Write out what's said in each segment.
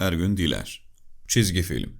Ergün Diler Çizgi film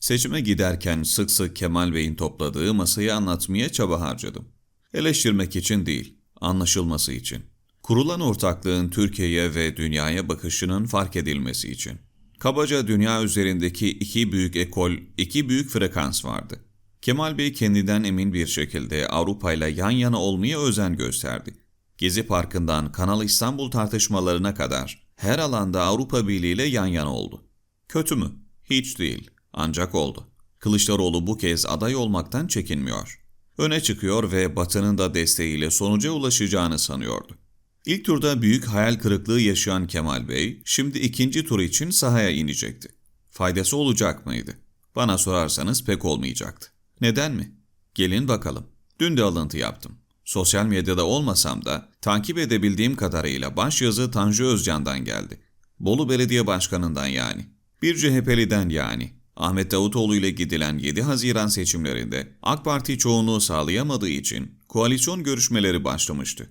Seçime giderken sık sık Kemal Bey'in topladığı masayı anlatmaya çaba harcadım. Eleştirmek için değil, anlaşılması için. Kurulan ortaklığın Türkiye'ye ve dünyaya bakışının fark edilmesi için. Kabaca dünya üzerindeki iki büyük ekol, iki büyük frekans vardı. Kemal Bey kendinden emin bir şekilde Avrupa ile yan yana olmaya özen gösterdi. Gezi Parkı'ndan Kanal İstanbul tartışmalarına kadar her alanda Avrupa Birliği ile yan yana oldu. Kötü mü? Hiç değil. Ancak oldu. Kılıçdaroğlu bu kez aday olmaktan çekinmiyor. Öne çıkıyor ve Batı'nın da desteğiyle sonuca ulaşacağını sanıyordu. İlk turda büyük hayal kırıklığı yaşayan Kemal Bey, şimdi ikinci tur için sahaya inecekti. Faydası olacak mıydı? Bana sorarsanız pek olmayacaktı. Neden mi? Gelin bakalım. Dün de alıntı yaptım. Sosyal medyada olmasam da takip edebildiğim kadarıyla başyazı Tanju Özcan'dan geldi. Bolu Belediye Başkanı'ndan yani. Bir CHP'liden yani. Ahmet Davutoğlu ile gidilen 7 Haziran seçimlerinde AK Parti çoğunluğu sağlayamadığı için koalisyon görüşmeleri başlamıştı.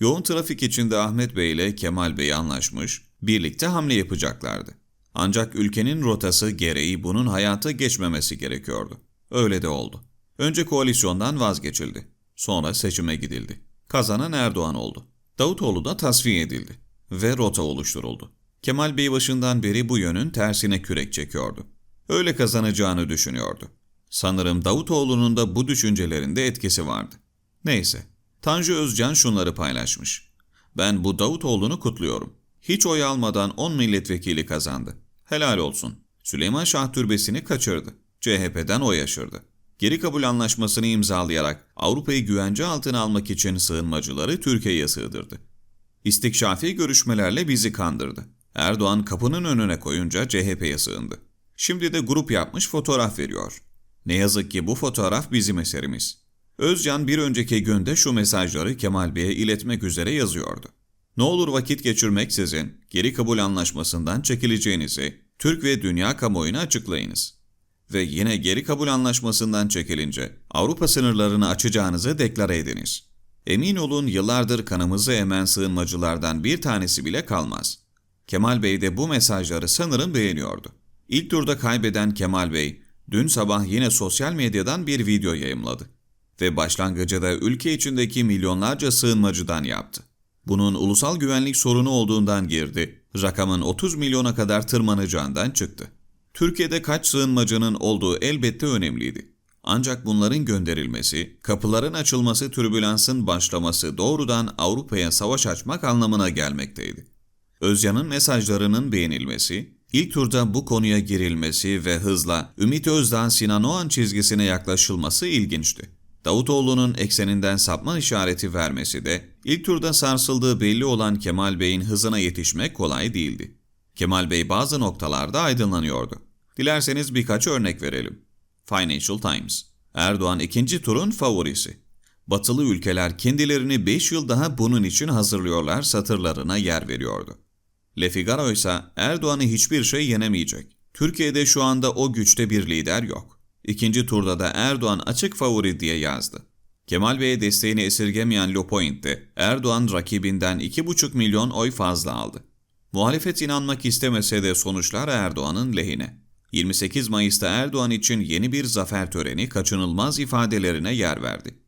Yoğun trafik içinde Ahmet Bey ile Kemal Bey anlaşmış, birlikte hamle yapacaklardı. Ancak ülkenin rotası gereği bunun hayata geçmemesi gerekiyordu. Öyle de oldu. Önce koalisyondan vazgeçildi. Sonra seçime gidildi. Kazanan Erdoğan oldu. Davutoğlu da tasfiye edildi ve rota oluşturuldu. Kemal Bey başından beri bu yönün tersine kürek çekiyordu. Öyle kazanacağını düşünüyordu. Sanırım Davutoğlu'nun da bu düşüncelerinde etkisi vardı. Neyse, Tanju Özcan şunları paylaşmış. Ben bu Davutoğlu'nu kutluyorum. Hiç oy almadan 10 milletvekili kazandı. Helal olsun. Süleyman Şah Türbesi'ni kaçırdı. CHP'den oy aşırdı. Geri kabul anlaşmasını imzalayarak Avrupa'yı güvence altına almak için sığınmacıları Türkiye'ye sığdırdı. İstikşafi görüşmelerle bizi kandırdı. Erdoğan kapının önüne koyunca CHP'ye sığındı. Şimdi de grup yapmış fotoğraf veriyor. Ne yazık ki bu fotoğraf bizim eserimiz. Özcan bir önceki günde şu mesajları Kemal Bey'e iletmek üzere yazıyordu. Ne olur vakit geçirmeksizin geri kabul anlaşmasından çekileceğinizi Türk ve dünya kamuoyuna açıklayınız. Ve yine geri kabul anlaşmasından çekilince Avrupa sınırlarını açacağınızı deklare ediniz. Emin olun yıllardır kanımızı emen sığınmacılardan bir tanesi bile kalmaz. Kemal Bey de bu mesajları sanırım beğeniyordu. İlk turda kaybeden Kemal Bey, dün sabah yine sosyal medyadan bir video yayımladı ve başlangıcı da ülke içindeki milyonlarca sığınmacıdan yaptı. Bunun ulusal güvenlik sorunu olduğundan girdi, rakamın 30 milyona kadar tırmanacağından çıktı. Türkiye'de kaç sığınmacının olduğu elbette önemliydi. Ancak bunların gönderilmesi, kapıların açılması türbülansın başlaması doğrudan Avrupa'ya savaş açmak anlamına gelmekteydi. Özcan'ın mesajlarının beğenilmesi, ilk turda bu konuya girilmesi ve hızla Ümit Özdağ Sinan Oğan çizgisine yaklaşılması ilginçti. Davutoğlu'nun ekseninden sapma işareti vermesi de ilk turda sarsıldığı belli olan Kemal Bey'in hızına yetişmek kolay değildi. Kemal Bey bazı noktalarda aydınlanıyordu. Dilerseniz birkaç örnek verelim. Financial Times Erdoğan ikinci turun favorisi. Batılı ülkeler kendilerini 5 yıl daha bunun için hazırlıyorlar satırlarına yer veriyordu. Le Figaro ise Erdoğan'ı hiçbir şey yenemeyecek. Türkiye'de şu anda o güçte bir lider yok. İkinci turda da Erdoğan açık favori diye yazdı. Kemal Bey'e desteğini esirgemeyen Le Point'te Erdoğan rakibinden 2,5 milyon oy fazla aldı. Muhalefet inanmak istemese de sonuçlar Erdoğan'ın lehine. 28 Mayıs'ta Erdoğan için yeni bir zafer töreni kaçınılmaz ifadelerine yer verdi.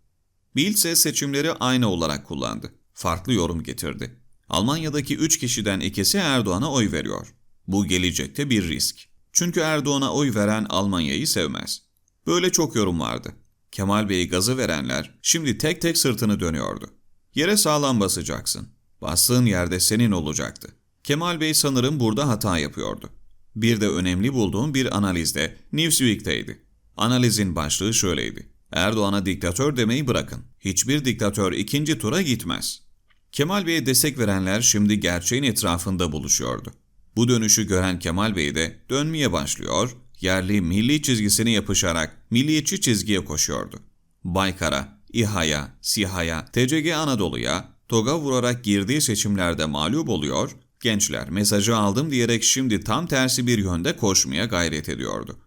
Bild ise seçimleri aynı olarak kullandı. Farklı yorum getirdi. Almanya'daki 3 kişiden ikisi Erdoğan'a oy veriyor. Bu gelecekte bir risk. Çünkü Erdoğan'a oy veren Almanya'yı sevmez. Böyle çok yorum vardı. Kemal Bey'i gazı verenler şimdi tek tek sırtını dönüyordu. Yere sağlam basacaksın. Bastığın yerde senin olacaktı. Kemal Bey sanırım burada hata yapıyordu. Bir de önemli bulduğum bir analizde Newsweek'teydi. Analizin başlığı şöyleydi. Erdoğan'a diktatör demeyi bırakın. Hiçbir diktatör ikinci tura gitmez. Kemal Bey'e destek verenler şimdi gerçeğin etrafında buluşuyordu. Bu dönüşü gören Kemal Bey de dönmeye başlıyor, yerli milli çizgisine yapışarak milliyetçi çizgiye koşuyordu. Baykar'a, İHA'ya, SİHA'ya, TCG Anadolu'ya, toga vurarak girdiği seçimlerde mağlup oluyor, gençler mesajı aldım diyerek şimdi tam tersi bir yönde koşmaya gayret ediyordu.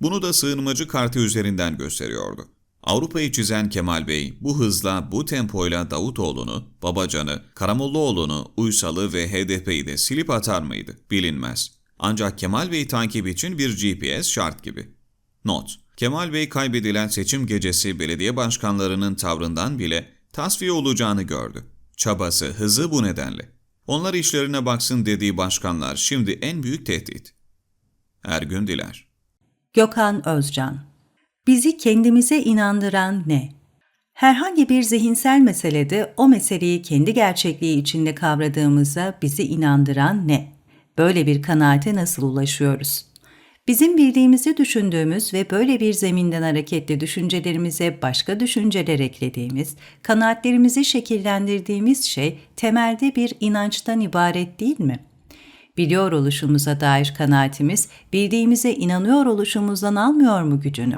Bunu da sığınmacı kartı üzerinden gösteriyordu. Avrupa'yı çizen Kemal Bey bu hızla, bu tempoyla Davutoğlu'nu, Babacan'ı, Karamollaoğlu'nu, Uysal'ı ve HDP'yi de silip atar mıydı? Bilinmez. Ancak Kemal Bey takip için bir GPS şart gibi. Not: Kemal Bey kaybedilen seçim gecesi belediye başkanlarının tavrından bile tasfiye olacağını gördü. Çabası, hızı bu nedenle. Onlar işlerine baksın dediği başkanlar şimdi en büyük tehdit. Ergün Diler Gökhan Özcan Bizi kendimize inandıran ne? Herhangi bir zihinsel meselede o meseleyi kendi gerçekliği içinde kavradığımıza bizi inandıran ne? Böyle bir kanaate nasıl ulaşıyoruz? Bizim bildiğimizi düşündüğümüz ve böyle bir zeminden hareketle düşüncelerimize başka düşünceler eklediğimiz, kanaatlerimizi şekillendirdiğimiz şey temelde bir inançtan ibaret değil mi? Biliyor oluşumuza dair kanaatimiz, bildiğimize inanıyor oluşumuzdan almıyor mu gücünü?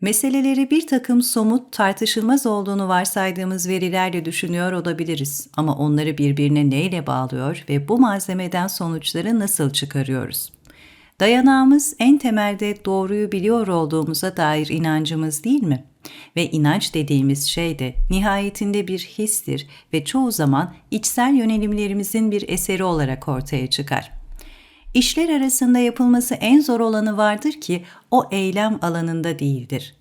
Meseleleri bir takım somut, tartışılmaz olduğunu varsaydığımız verilerle düşünüyor olabiliriz ama onları birbirine neyle bağlıyor ve bu malzemeden sonuçları nasıl çıkarıyoruz? Dayanağımız en temelde doğruyu biliyor olduğumuza dair inancımız değil mi? Ve inanç dediğimiz şey de nihayetinde bir histir ve çoğu zaman içsel yönelimlerimizin bir eseri olarak ortaya çıkar. İşler arasında yapılması en zor olanı vardır ki o eylem alanında değildir.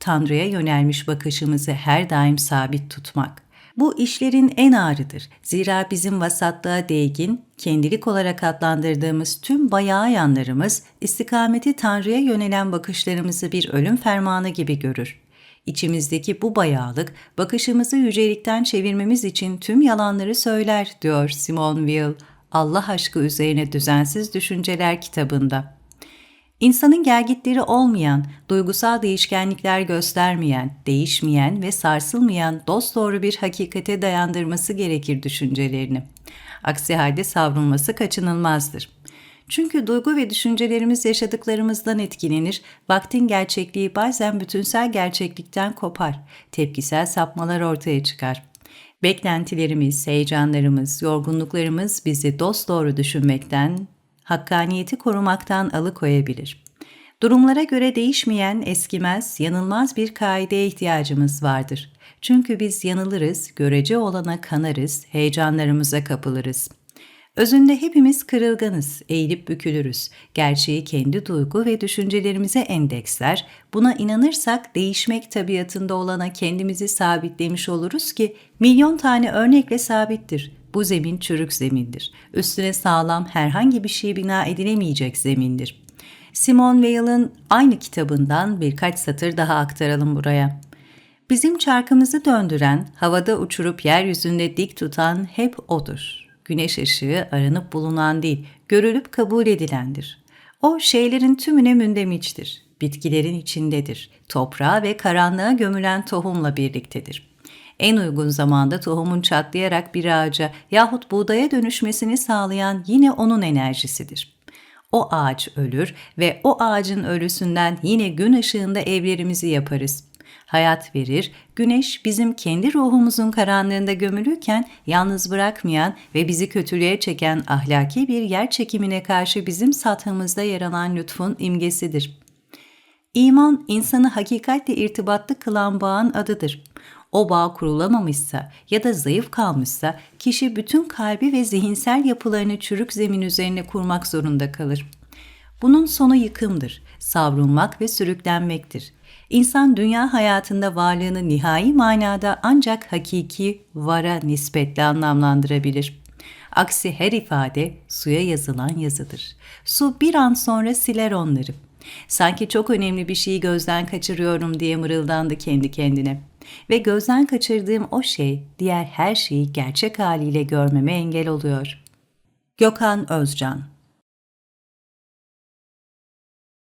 Tanrı'ya yönelmiş bakışımızı her daim sabit tutmak. Bu işlerin en ağrıdır. Zira bizim vasatlığa değgin, kendilik olarak adlandırdığımız tüm bayağı yanlarımız, istikameti Tanrı'ya yönelen bakışlarımızı bir ölüm fermanı gibi görür. İçimizdeki bu bayağılık, bakışımızı yücelikten çevirmemiz için tüm yalanları söyler, diyor Simone Weil, Allah aşkı üzerine düzensiz düşünceler kitabında. İnsanın gelgitleri olmayan, duygusal değişkenlikler göstermeyen, değişmeyen ve sarsılmayan dosdoğru bir hakikate dayandırması gerekir düşüncelerini. Aksi halde savrulması kaçınılmazdır. Çünkü duygu ve düşüncelerimiz yaşadıklarımızdan etkilenir, vaktin gerçekliği bazen bütünsel gerçeklikten kopar, tepkisel sapmalar ortaya çıkar. Beklentilerimiz, heyecanlarımız, yorgunluklarımız bizi dosdoğru düşünmekten, hakkaniyeti korumaktan alıkoyabilir. Durumlara göre değişmeyen, eskimez, yanılmaz bir kaideye ihtiyacımız vardır. Çünkü biz yanılırız, görece olana kanarız, heyecanlarımıza kapılırız. Özünde hepimiz kırılganız, eğilip bükülürüz. Gerçeği kendi duygu ve düşüncelerimize endeksler, buna inanırsak değişmek tabiatında olana kendimizi sabitlemiş oluruz ki milyon tane örnekle sabittir. Bu zemin çürük zemindir. Üstüne sağlam herhangi bir şey bina edilemeyecek zemindir. Simon Weil'ın aynı kitabından birkaç satır daha aktaralım buraya. Bizim çarkımızı döndüren, havada uçurup yeryüzünde dik tutan hep odur. Güneş ışığı aranıp bulunan değil, görülüp kabul edilendir. O şeylerin tümüne mündemiçtir. Bitkilerin içindedir. Toprağa ve karanlığa gömülen tohumla birliktedir en uygun zamanda tohumun çatlayarak bir ağaca yahut buğdaya dönüşmesini sağlayan yine onun enerjisidir. O ağaç ölür ve o ağacın ölüsünden yine gün ışığında evlerimizi yaparız. Hayat verir, güneş bizim kendi ruhumuzun karanlığında gömülürken yalnız bırakmayan ve bizi kötülüğe çeken ahlaki bir yer çekimine karşı bizim sathımızda yer alan lütfun imgesidir. İman, insanı hakikatle irtibatlı kılan bağın adıdır o bağ kurulamamışsa ya da zayıf kalmışsa kişi bütün kalbi ve zihinsel yapılarını çürük zemin üzerine kurmak zorunda kalır. Bunun sonu yıkımdır, savrulmak ve sürüklenmektir. İnsan dünya hayatında varlığını nihai manada ancak hakiki vara nispetle anlamlandırabilir. Aksi her ifade suya yazılan yazıdır. Su bir an sonra siler onları. Sanki çok önemli bir şeyi gözden kaçırıyorum diye mırıldandı kendi kendine ve gözden kaçırdığım o şey diğer her şeyi gerçek haliyle görmeme engel oluyor. Gökhan Özcan